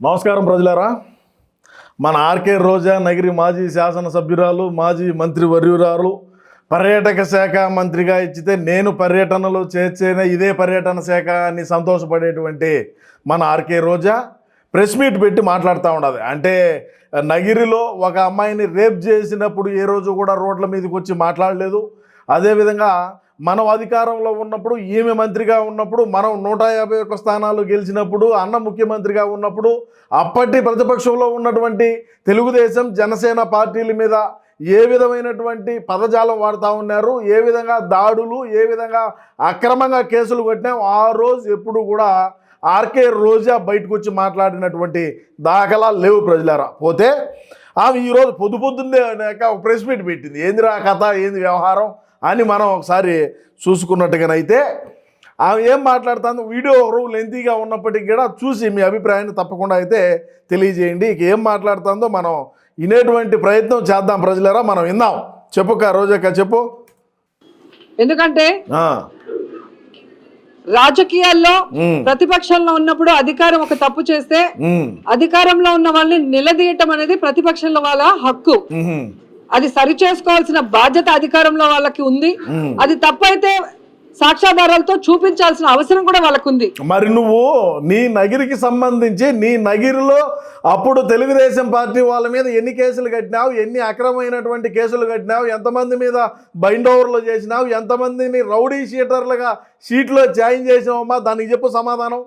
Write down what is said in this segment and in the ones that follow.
నమస్కారం ప్రజలారా. మన ఆర్కే రోజా నగిరి మాజీ శాసనసభ్యురాలు మాజీ మంత్రి వర్యురాలు పర్యాటక శాఖ మంత్రిగా ఇచ్చితే నేను పర్యటనలో చేర్చేనే ఇదే పర్యటన శాఖ అని సంతోషపడేటువంటి మన ఆర్కే రోజా ప్రెస్ మీట్ పెట్టి మాట్లాడుతూ ఉండదు అంటే నగిరిలో ఒక అమ్మాయిని రేప్ చేసినప్పుడు ఏ రోజు కూడా రోడ్ల మీదకి వచ్చి మాట్లాడలేదు. అదేవిధంగా మనం అధికారంలో ఉన్నప్పుడు ఈమె మంత్రిగా ఉన్నప్పుడు మనం నూట యాభై ఒక్క స్థానాలు గెలిచినప్పుడు అన్న ముఖ్యమంత్రిగా ఉన్నప్పుడు అప్పటి ప్రతిపక్షంలో ఉన్నటువంటి తెలుగుదేశం జనసేన పార్టీల మీద ఏ విధమైనటువంటి పదజాలం వాడుతూ ఉన్నారు ఏ విధంగా దాడులు ఏ విధంగా అక్రమంగా కేసులు కొట్టినాం ఆ రోజు ఎప్పుడు కూడా ఆర్కే రోజా బయటకు వచ్చి మాట్లాడినటువంటి దాఖలా లేవు ప్రజలారా. పోతే ఆమె ఈరోజు పొద్దు పొద్దున్నే అనేక ప్రెస్ మీట్ పెట్టింది. ఏందిరా కథ ఏంది వ్యవహారం? అని మనం ఒకసారి చూసుకున్నట్టుగానైతే ఆమె ఏం మాట్లాడుతుందో వీడియో లెంతీగా ఉన్నప్పటికీ కూడా చూసి మీ అభిప్రాయాన్ని తప్పకుండా అయితే తెలియజేయండి. ఇక ఏం మాట్లాడుతుందో మనం వినేటువంటి ప్రయత్నం చేద్దాం ప్రజలారా మనం విందాం. చెప్పుక రోజక్క చెప్పు. ఎందుకంటే రాజకీయాల్లో ప్రతిపక్షంలో ఉన్నప్పుడు అధికారం ఒక తప్పు చేస్తే అధికారంలో ఉన్న వాళ్ళని నిలదీయటం అనేది ప్రతిపక్షంలో వాళ్ళ హక్కు. అది సరి చేసుకోవాల్సిన బాధ్యత అధికారంలో వాళ్ళకి ఉంది. అది తప్పైతే సాక్ష్యాధారాలతో చూపించాల్సిన అవసరం కూడా వాళ్ళకు ఉంది మరి నువ్వు నీ నగిరికి సంబంధించి నీ నగిరిలో అప్పుడు తెలుగుదేశం పార్టీ వాళ్ళ మీద ఎన్ని కేసులు కట్టినావు ఎన్ని అక్రమమైనటువంటి కేసులు కట్టినావు ఎంతమంది మీద బైండ్ ఓవర్లు చేసినావు ఎంతమందిని రౌడీ షీటర్లుగా షీట్లో జాయిన్ చేసినావమ్మా దానికి చెప్పు సమాధానం.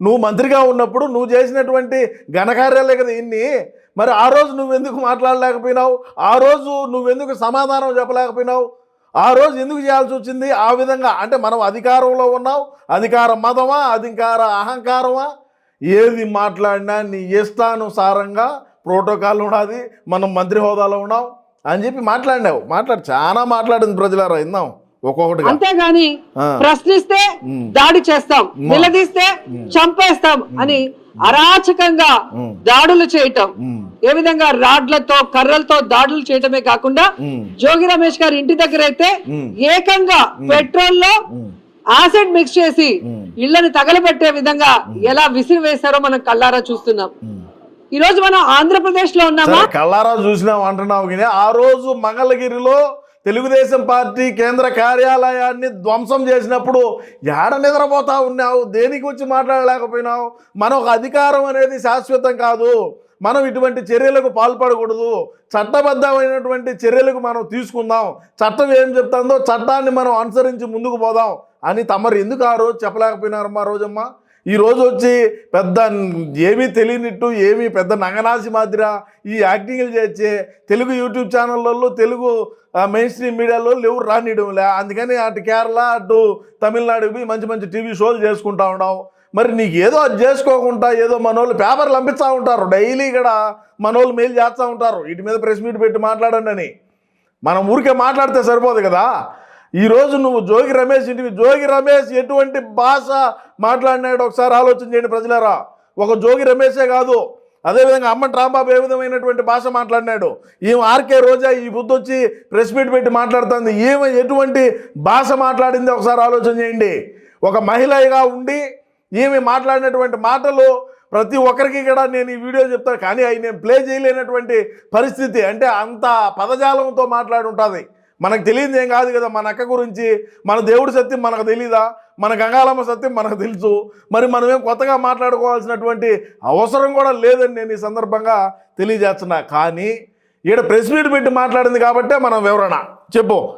నువ్వు మంత్రిగా ఉన్నప్పుడు నువ్వు చేసినటువంటి ఘనకార్యాలే కదా ఇన్ని. మరి ఆ రోజు నువ్వెందుకు మాట్లాడలేకపోయినావు? ఆ రోజు నువ్వెందుకు సమాధానం చెప్పలేకపోయినావు? ఆ రోజు ఎందుకు చేయాల్సి వచ్చింది? ఆ విధంగా అంటే మనం అధికారంలో ఉన్నావు అధికార మతమా? అధికార అహంకారమా? ఏది మాట్లాడినా నీ ఇష్టానుసారంగా ప్రోటోకాల్ ఉన్నది మనం మంత్రి హోదాలో ఉన్నాం అని చెప్పి మాట్లాడినావు. మాట్లాడు చాలా మాట్లాడింది ప్రజలారా విందాం ఒక్కొక్కటిగా. అంతేగాని. ప్రశ్నిస్తే. దాడి చేస్తాం. నిలదీస్తే చంపేస్తాం అని అరాచకంగా దాడులు చేయటం. ఏ విధంగా రాడ్లతో కర్రలతో దాడులు చేయటమే కాకుండా జోగి రమేష్ గారి ఇంటి దగ్గర అయితే. ఏకంగా పెట్రోల్లో యాసిడ్ మిక్స్ చేసి. ఇళ్ళను తగలబెట్టే విధంగా ఎలా విసిరి వేశారో మనం కల్లారా చూస్తున్నాం. ఈ రోజు మనం ఆంధ్రప్రదేశ్లో ఉన్నామా కళ్ళారా చూసినాం అంటున్నావు కానీ ఆ రోజు మంగళగిరిలో తెలుగుదేశం పార్టీ కేంద్ర కార్యాలయాన్ని ధ్వంసం చేసినప్పుడు ఏడ నిద్రపోతా ఉన్నావు? దేనికి వచ్చి మాట్లాడలేకపోయినావు? మన ఒక అధికారం అనేది శాశ్వతం కాదు. మనం ఇటువంటి చర్యలకు పాల్పడకూడదు. చట్టబద్ధమైనటువంటి చర్యలకు మనం తీసుకుందాం. చట్టం ఏం చెప్తుందో చట్టాన్ని మనం అనుసరించి ముందుకు పోదాం అని తమరు ఎందుకు ఆ రోజు చెప్పలేకపోయినారమ్మా రోజమ్మా? ఈరోజు వచ్చి పెద్ద ఏమీ తెలియనిట్టు ఏమీ పెద్ద నంగనాసి మాదిర ఈ యాక్టింగ్లు చేసే తెలుగు యూట్యూబ్ ఛానళ్ళల్లో తెలుగు మెయిన్ స్ట్రీమ్ మీడియాలో ఎవరు రానియడంలే అందుకని అటు కేరళ అటు తమిళనాడుకి పోయి మంచి మంచి టీవీ షోలు చేసుకుంటా ఉన్నావు మరి నీకు ఏదో అది చేసుకోకుండా ఏదో మనోళ్ళు పేపర్లు పంపిస్తూ ఉంటారు. డైలీ ఇక్కడ మనోళ్ళు మెయిల్ చేస్తూ ఉంటారు. వీటి మీద ప్రెస్ మీట్ పెట్టి మాట్లాడండి అని. మనం ఊరికే మాట్లాడితే సరిపోదు కదా. ఈరోజు నువ్వు జోగి రమేష్ ఇంటివి. జోగి రమేష్ ఎటువంటి భాష మాట్లాడినాడు? ఒకసారి ఆలోచన చేయండి ప్రజలారా. ఒక జోగి రమేషే కాదు. అదేవిధంగా అమ్మటి రాంబాబు ఏ విధమైనటువంటి భాష మాట్లాడినాడు? ఈమె ఆర్కే రోజా ఈ బుద్ధొచ్చి ప్రెస్ మీట్ పెట్టి మాట్లాడుతుంది. ఈమె ఎటువంటి భాష మాట్లాడింది? ఒకసారి ఆలోచన చేయండి. ఒక మహిళగా ఉండి ఈమె మాట్లాడినటువంటి మాటలు ప్రతి ఒక్కరికి కూడా నేను ఈ వీడియో చెప్తాను. కానీ అవి నేను ప్లే చేయలేనటువంటి పరిస్థితి. అంటే అంత పదజాలంతో మాట్లాడి ఉంటుంది. మనకు తెలియదు ఏం కాదు కదా మన అక్క గురించి మన దేవుడి సత్యం మనకు తెలీదా మన గంగాలమ్మ సత్యం మనకు తెలుసు. మరి మనమేం కొత్తగా మాట్లాడుకోవాల్సినటువంటి అవసరం కూడా లేదని నేను ఈ సందర్భంగా తెలియజేస్తున్నా. కానీ ఈడ ప్రెస్ మీట్ పెట్టి మాట్లాడింది కాబట్టే మనం వివరణ. చెప్పు.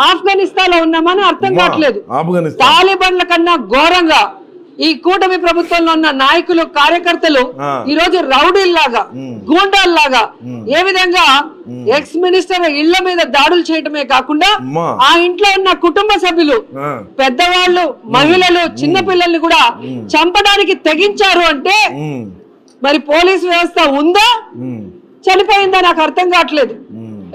ఆఫ్ఘనిస్తాన్లో ఉన్నామని అర్థం కావట్లేదు. ఆఫ్ఘనిస్తాన్. తాలిబాన్ల కన్నా ఘోరంగా ఈ కూటమి ప్రభుత్వంలో ఉన్న నాయకులు కార్యకర్తలు. ఈ రోజు రౌడీల్లాగా గూండాల్లాగా ఏ విధంగా ఎక్స్ మినిస్టర్ ఇళ్ళ మీద దాడులు చేయటమే కాకుండా. ఆ ఇంట్లో ఉన్న కుటుంబ సభ్యులు పెద్దవాళ్ళు మహిళలు చిన్న పిల్లల్ని కూడా చంపడానికి తెగించారు అంటే మరి పోలీస్ వ్యవస్థ ఉందా? చనిపోయిందా? నాకు అర్థం కావట్లేదు.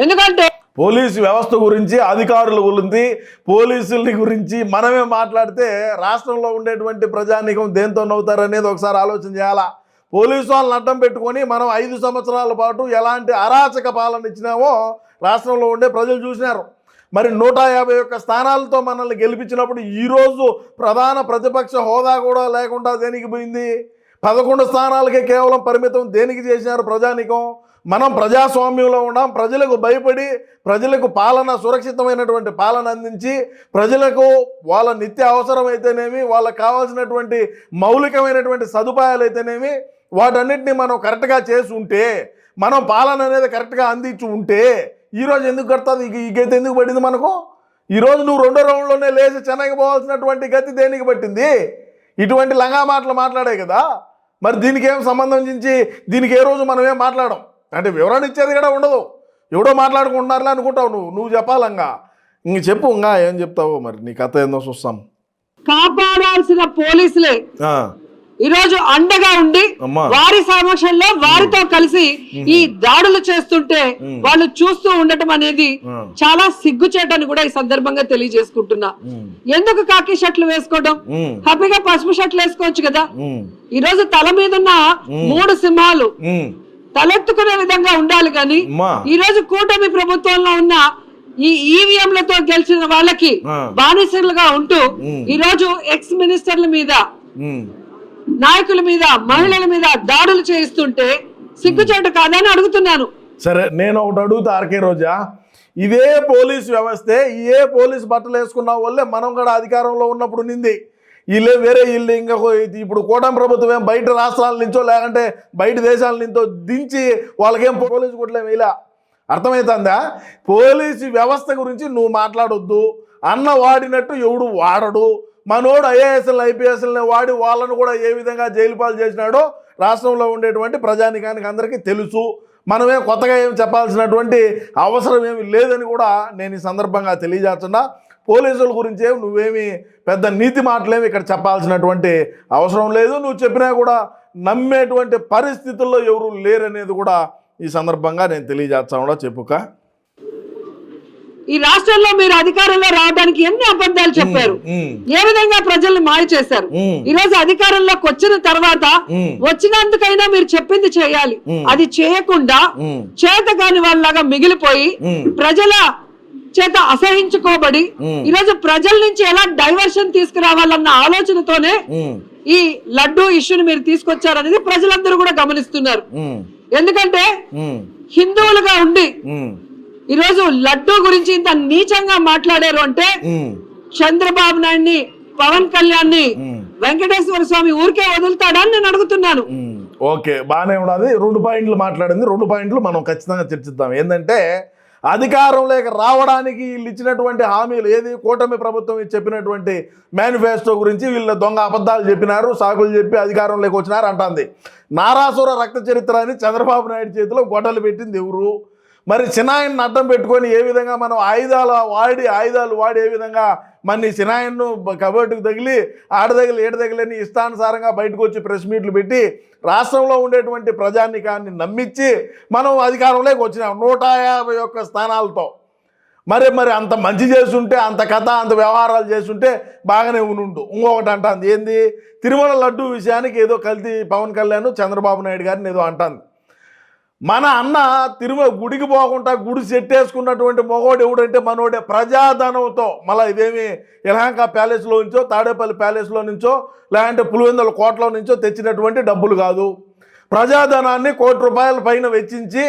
ఎందుకంటే పోలీసు వ్యవస్థ గురించి అధికారుల గురించి పోలీసుల గురించి మనమే మాట్లాడితే రాష్ట్రంలో ఉండేటువంటి ప్రజానీకం దేంతో నవ్వుతారనేది ఒకసారి ఆలోచన చేయాలా? పోలీసు వాళ్ళని అడ్డం పెట్టుకొని మనం ఐదు సంవత్సరాల పాటు ఎలాంటి అరాచక పాలన ఇచ్చినామో రాష్ట్రంలో ఉండే ప్రజలు చూసినారు. మరి నూట యాభై ఒక్క స్థానాలతో మనల్ని గెలిపించినప్పుడు ఈరోజు ప్రధాన ప్రతిపక్ష హోదా కూడా లేకుండా దేనికి పోయింది? పదకొండు స్థానాలకే కేవలం పరిమితం దేనికి చేసినారు ప్రజానికం? మనం ప్రజాస్వామ్యంలో ఉన్నాం ప్రజలకు భయపడి ప్రజలకు పాలన సురక్షితమైనటువంటి పాలన అందించి ప్రజలకు వాళ్ళ నిత్య అవసరమైతేనేమి వాళ్ళకు కావాల్సినటువంటి మౌలికమైనటువంటి సదుపాయాలు అయితేనేమి వాటన్నిటిని మనం కరెక్ట్గా చేసి ఉంటే మనం పాలన అనేది కరెక్ట్గా అందించి ఉంటే ఈరోజు ఎందుకు కడుతుంది ఈ గతి ఎందుకు పడింది మనకు? ఈరోజు నువ్వు రెండో రౌండ్లోనే లేచి చెన్నైకి పోవాల్సినటువంటి గతి దేనికి పట్టింది? ఇటువంటి లంగా మాటలు మాట్లాడే కదా. మరి దీనికి ఏం సంబంధించి దీనికి ఏ రోజు మనం ఏం మాట్లాడడం? అంటే వివరణ ఇచ్చేది కూడా ఉండదు. ఎవడో మాట్లాడుకుంటున్నారులే అనుకుంటావు నువ్వు. నువ్వు చెప్పాలంగా. ఇంక చెప్పు ఇంకా ఏం చెప్తావో మరి. నీ కథ ఏందో చూస్తాం. కాపాడాల్సిన పోలీసులే. ఈరోజు అండగా ఉండి. వారి సమక్షంలో వారితో కలిసి ఈ దాడులు చేస్తుంటే వాళ్ళు చూస్తూ ఉండటం అనేది. చాలా సిగ్గుచేటని కూడా ఈ సందర్భంగా తెలియజేసుకుంటున్నా. ఎందుకు కాకి షర్ట్లు వేసుకోవడం? హ్యాపీగా పసుపు షర్ట్లు వేసుకోవచ్చు కదా? ఈ రోజు తల మీద ఉన్న మూడు సింహాలు. తలెత్తుకునే విధంగా ఉండాలి కానీ. ఈ రోజు కూటమి ప్రభుత్వంలో ఉన్న ఈ ఈవీఎంలతో గెలిచిన వాళ్ళకి. బానిసలుగా ఉంటూ. ఈ రోజు ఎక్స్ మినిస్టర్ల మీద. నాయకుల మీద మహిళల మీద దాడులు చేయిస్తుంటే సిగ్గుచేటు కాదని అడుగుతున్నాను సరే నేను ఒకటి అడుగుతా ఆర్కే రోజా ఇదే పోలీస్ వ్యవస్థే ఇదే పోలీస్ బట్టలు వేసుకున్న వాళ్ళే మనం కూడా అధికారంలో ఉన్నప్పుడు నింది వీళ్ళే వేరే వీళ్ళు ఇంకా ఇప్పుడు కూటమి ప్రభుత్వం ఏం బయట రాష్ట్రాల నుంచో లేకంటే బయట దేశాల నుంచో దించి వాళ్ళకేం పోలీసు కొట్టలేము ఇలా అర్థమవుతుందా పోలీసు వ్యవస్థ గురించి నువ్వు మాట్లాడొద్దు. అన్న వాడినట్టు ఎవడు వాడడు. మనోడు ఐఏఎస్ఎల్ ఐపీఎస్ఎల్ని వాడి వాళ్ళను కూడా ఏ విధంగా జైలు పాలు చేసినాడో రాష్ట్రంలో ఉండేటువంటి ప్రజానికానికి అందరికీ తెలుసు. మనమే కొత్తగా ఏం చెప్పాల్సినటువంటి అవసరం ఏమి లేదని కూడా నేను ఈ సందర్భంగా తెలియజేస్తున్నా. పోలీసుల గురించి నువ్వేమి పెద్ద నీతి మాటలేమి ఇక్కడ చెప్పాల్సినటువంటి అవసరం లేదు. నువ్వు చెప్పినా కూడా నమ్మేటువంటి పరిస్థితుల్లో ఎవరు లేరనేది కూడా ఈ సందర్భంగా నేను తెలియజేస్తా కూడా చెప్పుక. ఈ రాష్ట్రంలో మీరు అధికారంలో రావడానికి ఎన్ని అబద్ధాలు చెప్పారు? ఏ విధంగా ప్రజల్ని మాయ చేశారు? ఈ రోజు అధికారంలోకి వచ్చిన తర్వాత వచ్చినందుకైనా మీరు చెప్పింది చేయాలి. అది చేయకుండా చేత కాని వాళ్ళలాగా మిగిలిపోయి. ప్రజల చేత అసహించుకోబడి. ఈరోజు ప్రజల నుంచి ఎలా డైవర్షన్ తీసుకురావాలన్న ఆలోచనతోనే ఈ లడ్డు ఇష్యూని మీరు తీసుకొచ్చారనేది ప్రజలందరూ కూడా గమనిస్తున్నారు. ఎందుకంటే హిందువులుగా ఉండి ఈరోజు లడ్డు గురించి ఇంత నీచంగా మాట్లాడారు అంటే చంద్రబాబు నాయుడిని పవన్ కళ్యాణ్ని. వెంకటేశ్వర స్వామి ఊరికే వదులుతాడా అని నేను అడుగుతున్నాను. ఓకే బాగానే ఉన్నది రెండు పాయింట్లు మాట్లాడింది. రెండు పాయింట్లు మనం ఖచ్చితంగా చర్చిద్దాం. ఏంటంటే అధికారంలోకి రావడానికి వీళ్ళు ఇచ్చినటువంటి హామీలు ఏది? కూటమి ప్రభుత్వం చెప్పినటువంటి మేనిఫెస్టో గురించి వీళ్ళు దొంగ అబద్ధాలు చెప్పినారు సాకులు చెప్పి అధికారంలోకి వచ్చినారు అంటుంది. నారాసుర రక్త చరిత్ర అని చంద్రబాబు నాయుడు చేతిలో గొడవలు పెట్టింది ఎవరు? మరి చిన్నాయన్ని అడ్డం పెట్టుకొని ఏ విధంగా మనం ఆయుధాలు వాడి ఆయుధాలు వాడి ఏ విధంగా మన సినాయన్ను కబడ్డీకి తగిలి ఆడ తగిలి ఏడ తగిలని ఇష్టానుసారంగా బయటకు వచ్చి ప్రెస్ మీట్లు పెట్టి రాష్ట్రంలో ఉండేటువంటి ప్రజానికాన్ని నమ్మించి మనం అధికారంలోకి వచ్చినాం నూట యాభై ఒక్క స్థానాలతో. మరి మరి అంత మంచి చేస్తుంటే అంత కథ అంత వ్యవహారాలు చేస్తుంటే బాగానే ఉనుండు ఇంకొకటి అంటుంది ఏంది? తిరుమల లడ్డు విషయానికి ఏదో కల్తీ పవన్ కళ్యాణ్ చంద్రబాబు నాయుడు గారిని ఏదో అంటుంది. మన అన్న తిరుమల గుడికి పోకుండా గుడి సెట్టేసుకున్నటువంటి మొగోడు ఎవడంటే మనోడే ప్రజాధనంతో. మళ్ళీ ఇదేమి యలహంక ప్యాలెస్లో నుంచో తాడేపల్లి ప్యాలెస్లో నుంచో లేదంటే పులివెందుల కోటలో నుంచో తెచ్చినటువంటి డబ్బులు కాదు. ప్రజాధనాన్ని కోటి రూపాయల పైన వెచ్చించి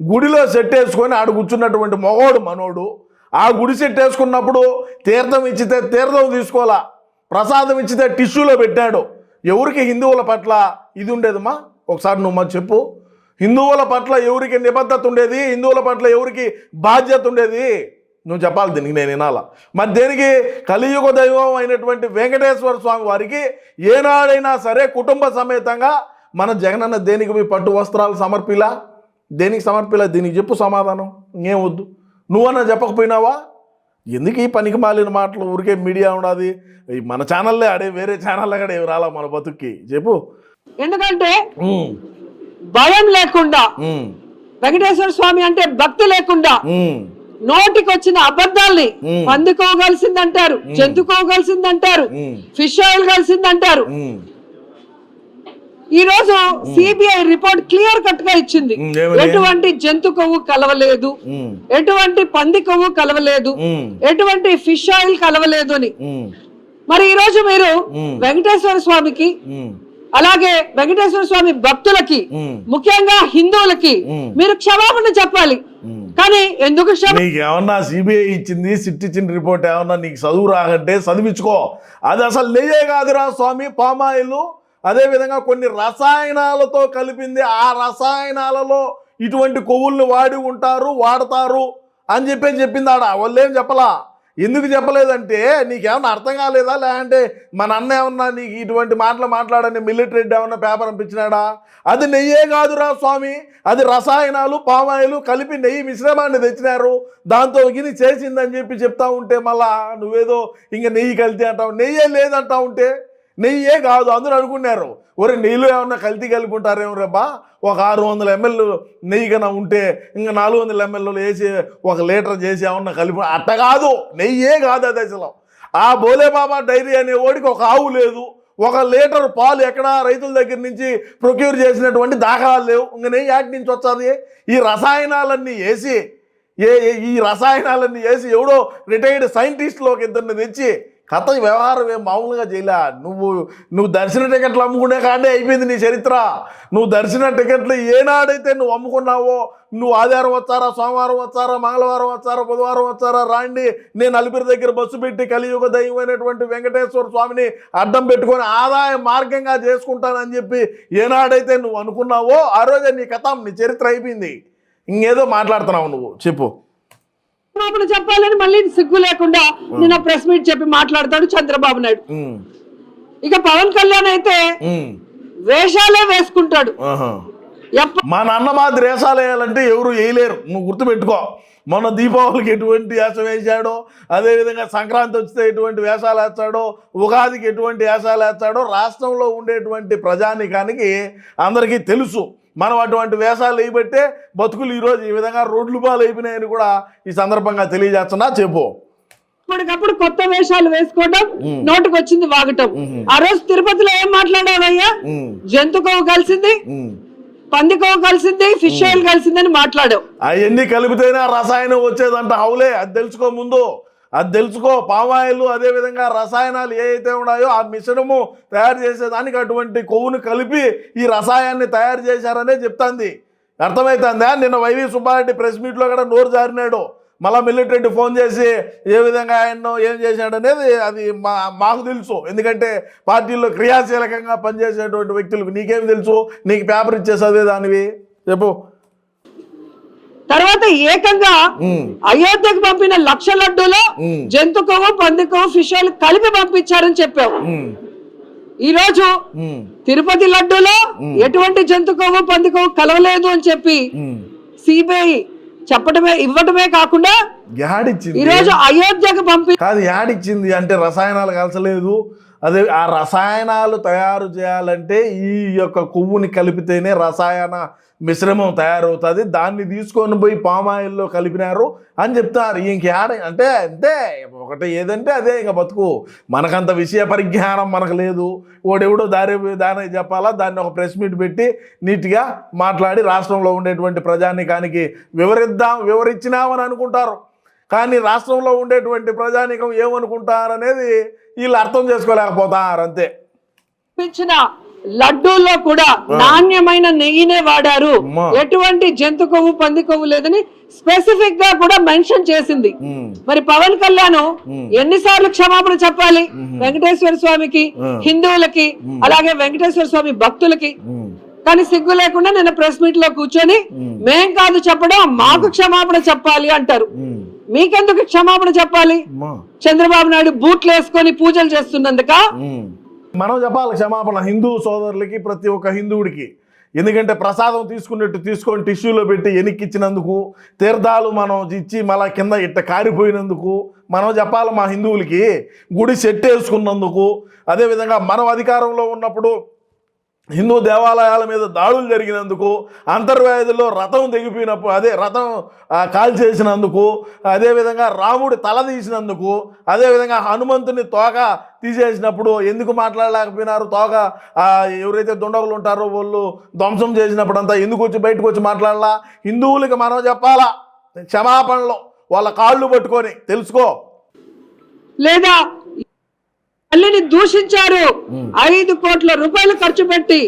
గుడిలో సెట్టేసుకొని ఆడు కూర్చున్నటువంటి మొగోడు మనోడు. ఆ గుడి సెట్టేసుకున్నప్పుడు తీర్థం ఇచ్చితే తీర్థం తీసుకోవాలా? ప్రసాదం ఇచ్చితే టిష్యూలో పెట్టాడు. ఎవరికి హిందువుల పట్ల ఇది ఉండేదమ్మా? ఒకసారి నువ్వు మా చెప్పు. హిందువుల పట్ల ఎవరికి నిబద్ధత ఉండేది? హిందువుల పట్ల ఎవరికి బాధ్యత ఉండేది? నువ్వు చెప్పాలి దీనికి నేను వినాలా? మరి దేనికి కలియుగ దైవం అయినటువంటి వెంకటేశ్వర స్వామి వారికి ఏనాడైనా సరే కుటుంబ సమేతంగా మన జగనన్న దేనికి మీ పట్టు వస్త్రాలు సమర్పిలా? దేనికి సమర్పిలా? దీనికి చెప్పు సమాధానం. ఇంకేం వద్దు. నువ్వన్నా చెప్పకపోయినావా? ఎందుకు ఈ పనికి మాలిన మాటలు? ఊరికే మీడియా ఈ మన ఛానల్లే అడే వేరే ఛానల్లో కూడా ఏమి రాలా మన బతుక్కి. చెప్పు. ఎందుకంటే భయం లేకుండా వెంకటేశ్వర స్వామి అంటే భక్తి లేకుండా నోటికి వచ్చిన అబద్ధాల్ని. పందుకోగలిసిందంటారు జంతుకోగలిసిందంటారు ఉమ్, ఫిష్ ఆయిల్ కలిసిందంటారు. ఈ రోజు సిబిఐ రిపోర్ట్ క్లియర్ కట్గా ఇచ్చింది? ఎటువంటి జంతు కొవ్వు కలవలేదు. ఎటువంటి పంది కొవ్వు కలవలేదు. ఎటువంటి ఫిష్ ఆయిల్ కలవలేదు అని. మరి ఈ రోజు మీరు. వెంకటేశ్వర స్వామికి అలాగే వెంకటేశ్వర స్వామి భక్తులకి. ముఖ్యంగా హిందువులకి. మీరు క్షమాపణ చెప్పాలి. కానీ ఎందుకు నీకు ఏమన్నా సిబిఐ ఇచ్చింది సిట్ ఇచ్చిన రిపోర్ట్ ఏమన్నా నీకు చదువు రాకంటే చదివించుకో అది అసలు నెయ్యే కాదురా స్వామి పామాయిల్ అదేవిధంగా కొన్ని రసాయనాలతో కలిపింది ఆ రసాయనాలలో ఇటువంటి కొవ్వుల్ని వాడి ఉంటారు వాడతారు అని చెప్పి చెప్పింది ఆడ వాళ్ళేం చెప్పలా ఎందుకు చెప్పలేదంటే నీకేమన్నా అర్థం కాలేదా? లేదంటే మా నాన్న ఏమన్నా నీకు ఇటువంటి మాటలు మాట్లాడని మిలిటరీ ఏమన్నా పేపర్ పంపించినాడా? అది నెయ్యే కాదురా స్వామి. అది రసాయనాలు పామాయిలు కలిపి నెయ్యి మిశ్రమాన్ని తెచ్చినారు. దాంతో గిని చేసిందని చెప్పి చెప్తా ఉంటే మళ్ళా నువ్వేదో ఇంక నెయ్యి కలితే అంటావు. నెయ్యే లేదంటా ఉంటే నెయ్యే కాదు అందరూ అనుకున్నారు. ఒరే నెయ్యిలో ఏమన్నా కల్తీ కలిపి ఉంటారేమో రేపా ఒక ఆరు వందల ఎంఎల్ నెయ్యి కన్నా ఉంటే ఇంకా నాలుగు వందల ఎంఎల్ వేసి ఒక లీటర్ చేసి ఏమన్నా కలిపి అట్ట కాదు. నెయ్యే కాదు అది అసలు. ఆ బోలేబాబా డైరీ అనే ఓడికి ఒక ఆవు లేదు. ఒక లీటర్ పాలు ఎక్కడ రైతుల దగ్గర నుంచి ప్రొక్యూర్ చేసినటువంటి దాఖలాలు లేవు. ఇంక నెయ్యి యాటి నుంచి వచ్చాది. ఈ రసాయనాలన్నీ వేసి ఏ ఏ- ఈ రసాయనాలన్నీ వేసి ఎవడో రిటైర్డ్ సైంటిస్ట్లో ఒక ఇద్దరిని తెచ్చి కథ వ్యవహారం ఏం మామూలుగా చేయలే. నువ్వు నువ్వు దర్శన టికెట్లు అమ్ముకునే కాడే అయిపోయింది నీ చరిత్ర. నువ్వు దర్శన టికెట్లు ఏనాడైతే నువ్వు అమ్ముకున్నావో నువ్వు ఆదివారం వచ్చారా సోమవారం వచ్చారా మంగళవారం వచ్చారా బుధవారం వచ్చారా రాండి. నేను నలుగురి దగ్గర బస్సు పెట్టి కలియుగ దైవమైనటువంటి వెంకటేశ్వర స్వామిని అడ్డం పెట్టుకొని ఆదాయ మార్గంగా చేసుకుంటానని చెప్పి ఏనాడైతే నువ్వు అనుకున్నావో ఆ రోజే నీ కథ నీ చరిత్ర అయిపోయింది. ఇంకేదో మాట్లాడుతున్నావు నువ్వు. చెప్పు. క్షమాపణ చెప్పాలని మళ్ళీ సిగ్గు లేకుండా నిన్న ప్రెస్ మీట్ చెప్పి మాట్లాడతాడు చంద్రబాబు నాయుడు. ఇక పవన్ కళ్యాణ్ అయితే వేషాలే వేసుకుంటాడు. మా నాన్న మా ద్రేషాలు వేయాలంటే ఎవరు వేయలేరు. నువ్వు గుర్తుపెట్టుకో. మొన్న దీపావళికి ఎటువంటి వేషం వేసాడో అదేవిధంగా సంక్రాంతి వస్తే ఎటువంటి వేషాలు వేస్తాడో ఉగాదికి ఎటువంటి వేషాలు వేస్తాడో రాష్ట్రంలో ఉండేటువంటి ప్రజానికానికి అందరికీ తెలుసు. మనం అటువంటి వేషాలు వేయబట్టే బతుకులు ఈరోజు ఈ విధంగా రోడ్లు పాలు అయిపోయినాయని కూడా ఈ సందర్భంగా తెలియజేస్తున్నా. చెప్పు. అప్పటికప్పుడు కొత్త వేషాలు వేసుకోవడం నోటికి వచ్చింది వాగటం. ఆ రోజు తిరుపతిలో ఏం మాట్లాడావయ్యా? ఉమ్, జంతు కొవ్వు కలిసింది ఉమ్. పంది కొవ్వు కలిసింది ఫిష్ ఆయిల్ కలిసిందని మాట్లాడావు. అవన్నీ కలిపితేనే రసాయనం వచ్చేదంట హౌలే అది తెలుసుకో ముందు. అది తెలుసుకో పామాయిల్ అదేవిధంగా రసాయనాలు ఏవైతే ఉన్నాయో ఆ మిశ్రమము తయారు చేసేదానికి అటువంటి కొవ్వును కలిపి ఈ రసాయాన్ని తయారు చేశారనే చెప్తాంది. అర్థమవుతుందా నిన్న వైవి సుబ్బారెడ్డి ప్రెస్ మీట్లో కూడా నోరు జారినాడు. మళ్ళా మిలిటరీ ఫోన్ చేసి ఏ విధంగా ఆయన ఏం చేశాడు అనేది అది మా మాకు తెలుసు. ఎందుకంటే పార్టీలో క్రియాశీలకంగా పనిచేసేటువంటి వ్యక్తులకు నీకేం తెలుసు? నీకు పేపర్ ఇచ్చే చదివేదానివి. చెప్పు. తర్వాత ఏకంగా. అయోధ్యకు పంపిన లక్ష లడ్డూలో. జంతు కొవ్వు పంది కొవ్వు ఫిష్ ఆయిల్ కలిపి పంపించారని చెప్పావు ఈ రోజు తిరుపతి లడ్డూలో ఎటువంటి జంతు కొవ్వు పంది కొవ్వు కలవలేదు అని చెప్పి. సిబిఐ చెప్పడమే ఇవ్వటమే కాకుండా ఈ రోజు అయోధ్యకు పంపి కాదు యాడిచ్చింది అంటే రసాయనాలు కలసలేదు అదే ఆ రసాయనాలు తయారు చేయాలంటే ఈ యొక్క కొవ్వుని కలిపితేనే రసాయన మిశ్రమం తయారవుతుంది. దాన్ని తీసుకొని పోయి పామాయిల్లో కలిపినారు అని చెప్తారు. ఇంకేడ అంటే అంతే ఒకటి ఏదంటే అదే ఇక బతుకు. మనకంత విషయ పరిజ్ఞానం మనకు లేదు. ఓడెవడో దారి దాని చెప్పాలా? దాన్ని ఒక ప్రెస్ మీట్ పెట్టి నీట్గా మాట్లాడి రాష్ట్రంలో ఉండేటువంటి ప్రజానికానికి వివరిద్దాం వివరించినామని అనుకుంటారు. కానీ రాష్ట్రంలో ఉండేటువంటి ప్రజానికం ఏమనుకుంటారనేది వీళ్ళు అర్థం చేసుకోలేకపోతారు అంతే. పంపించిన లడ్డూల్లో కూడా నాణ్యమైన నెయ్యినే వాడారు. ఎటువంటి జంతు కొవ్వు పంది కొవ్వు లేదని స్పెసిఫిక్గా కూడా మెన్షన్ చేసింది. మరి పవన్ కళ్యాణ్ ఎన్నిసార్లు క్షమాపణ చెప్పాలి? వెంకటేశ్వర స్వామికి హిందువులకి అలాగే వెంకటేశ్వర స్వామి భక్తులకి. కానీ సిగ్గు లేకుండా నిన్న ప్రెస్ మీట్లో కూర్చొని మేం కాదు చెప్పడం మాకు క్షమాపణ చెప్పాలి అంటారు. మీకెందుకు క్షమాపణ చెప్పాలి. చంద్రబాబు నాయుడు బూట్లు వేసుకొని పూజలు చేస్తున్నందుక. మనం చెప్పాలి క్షమాపణ హిందూ సోదరులకి ప్రతి ఒక్క హిందువుడికి ఎందుకంటే ప్రసాదం తీసుకున్నట్టు తీసుకొని టిష్యూలో పెట్టి ఎనిక్కిచ్చినందుకు తీర్థాలు మనం ఇచ్చి మళ్ళా కింద ఇట్ట కారిపోయినందుకు మనం చెప్పాలి మా హిందువులకి గుడి సెట్ వేసుకున్నందుకు అదేవిధంగా మనం అధికారంలో ఉన్నప్పుడు హిందూ దేవాలయాల మీద దాడులు జరిగినందుకు అంతర్వేదిలో రథం తెగిపోయినప్పుడు అదే రథం కాల్చేసినందుకు అదేవిధంగా రాముడి తల తీసినందుకు అదేవిధంగా హనుమంతుని తోక తీసేసినప్పుడు ఎందుకు మాట్లాడలేకపోయినారు? తోక ఎవరైతే దుండగులు ఉంటారో వాళ్ళు ధ్వంసం చేసినప్పుడు అంతా ఎందుకు వచ్చి బయటకు వచ్చి మాట్లాడాలా? హిందువులకి మనం చెప్పాలా? క్షమాపణలో వాళ్ళ కాళ్ళు పట్టుకొని తెలుసుకో. లేదా తల్లిని దూషించారు. ఐదు కోట్ల రూపాయలు ఖర్చు పెట్టి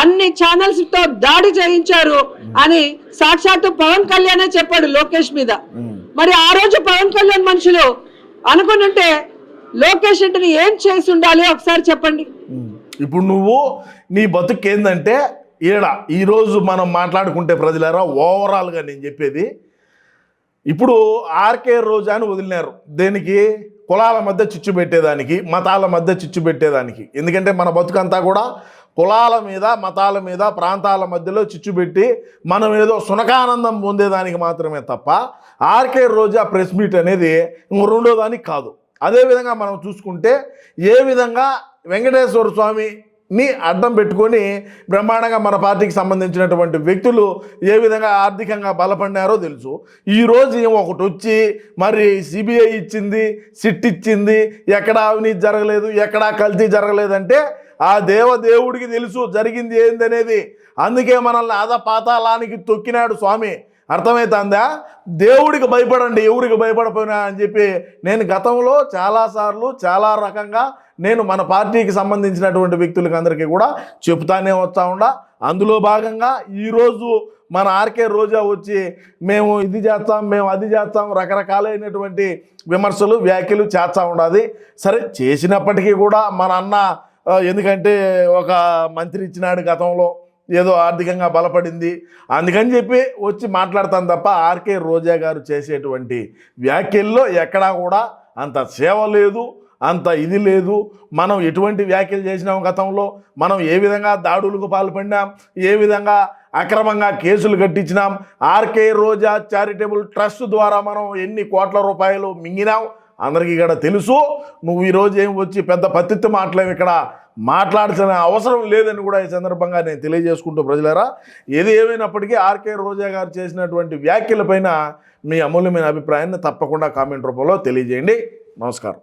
అన్ని ఛానల్స్తో దాడి చేయించారు అని సాక్షాత్తు పవన్ కళ్యాణే చెప్పాడు లోకేష్ మీద. మరి ఆ రోజు పవన్ కళ్యాణ్ మనుషులు అనుకునుంటే లోకేష్ ఇంటిని ఏం చేసి ఉండాలి ఒకసారి చెప్పండి. ఇప్పుడు నువ్వు నీ బతుకు ఏందంటే ఈడ ఈరోజు మనం మాట్లాడుకుంటే ప్రజలారా ఓవరాల్గా నేను చెప్పేది. ఇప్పుడు ఆర్కే రోజా అని వదిలినారు. దేనికి? కులాల మధ్య చిచ్చు పెట్టేదానికి మతాల మధ్య చిచ్చు పెట్టేదానికి. ఎందుకంటే మన బతుకంతా కూడా కులాల మీద మతాల మీద ప్రాంతాల మధ్యలో చిచ్చు పెట్టి మనం ఏదో సునకానందం పొందేదానికి మాత్రమే తప్ప ఆర్కే రోజా ప్రెస్ మీట్ అనేది ఇంకో రెండో దానికి కాదు అదేవిధంగా మనం చూసుకుంటే ఏ విధంగా వెంకటేశ్వర స్వామి ని అడ్డం పెట్టుకొని బ్రహ్మాండంగా మన పార్టీకి సంబంధించినటువంటి వ్యక్తులు ఏ విధంగా ఆర్థికంగా బలపడినారో తెలుసు. ఈరోజు ఒకటి వచ్చి మరి సిబిఐ ఇచ్చింది సిట్ ఇచ్చింది ఎక్కడ అవినీతి జరగలేదు ఎక్కడా కల్తీ జరగలేదంటే ఆ దేవదేవుడికి తెలుసు జరిగింది ఏందనేది. అందుకే మనల్ని అద పాతాళానికి తొక్కినాడు స్వామి. అర్థమవుతుందా దేవుడికి భయపడండి ఎవరికి భయపడపోయినా అని చెప్పి నేను గతంలో చాలాసార్లు చాలా రకంగా నేను మన పార్టీకి సంబంధించినటువంటి వ్యక్తులకి అందరికీ కూడా చెప్తానే వస్తా ఉండా. అందులో భాగంగా ఈరోజు మన ఆర్కే రోజా వచ్చి మేము ఇది చేస్తాం మేము అది చేస్తాం రకరకాలైనటువంటి విమర్శలు వ్యాఖ్యలు చేస్తూ ఉండాలి సరే చేసినప్పటికీ కూడా మన అన్న ఎందుకంటే ఒక మంత్రి ఇచ్చినాడు గతంలో. ఏదో ఆర్థికంగా బలపడింది. అందుకని చెప్పి వచ్చి మాట్లాడతాను తప్ప ఆర్కే రోజా గారు చేసేటువంటి వ్యాఖ్యల్లో ఎక్కడా కూడా అంత సేవ లేదు అంత ఇది లేదు. మనం ఎటువంటి వ్యాఖ్యలు చేసినాం గతంలో? మనం ఏ విధంగా దాడులకు పాల్పడినాం? ఏ విధంగా అక్రమంగా కేసులు కట్టించినాం? ఆర్కే రోజా చారిటబుల్ ట్రస్ట్ ద్వారా మనం ఎన్ని కోట్ల రూపాయలు మింగినాం? అందరికీ ఇక్కడ తెలుసు. నువ్వు ఈరోజు ఏం వచ్చి పెద్ద పత్తిత్తి మాట్లాడి ఇక్కడ మాట్లాడాల్సిన అవసరం లేదని కూడా ఈ సందర్భంగా నేను తెలియజేసుకుంటూ ప్రజలారా ఏది ఏమైనప్పటికీ ఆర్కే రోజా గారు చేసినటువంటి వ్యాఖ్యలపైన మీ అమూల్యమైన అభిప్రాయాన్ని తప్పకుండా కామెంట్ రూపంలో తెలియజేయండి. నమస్కారం.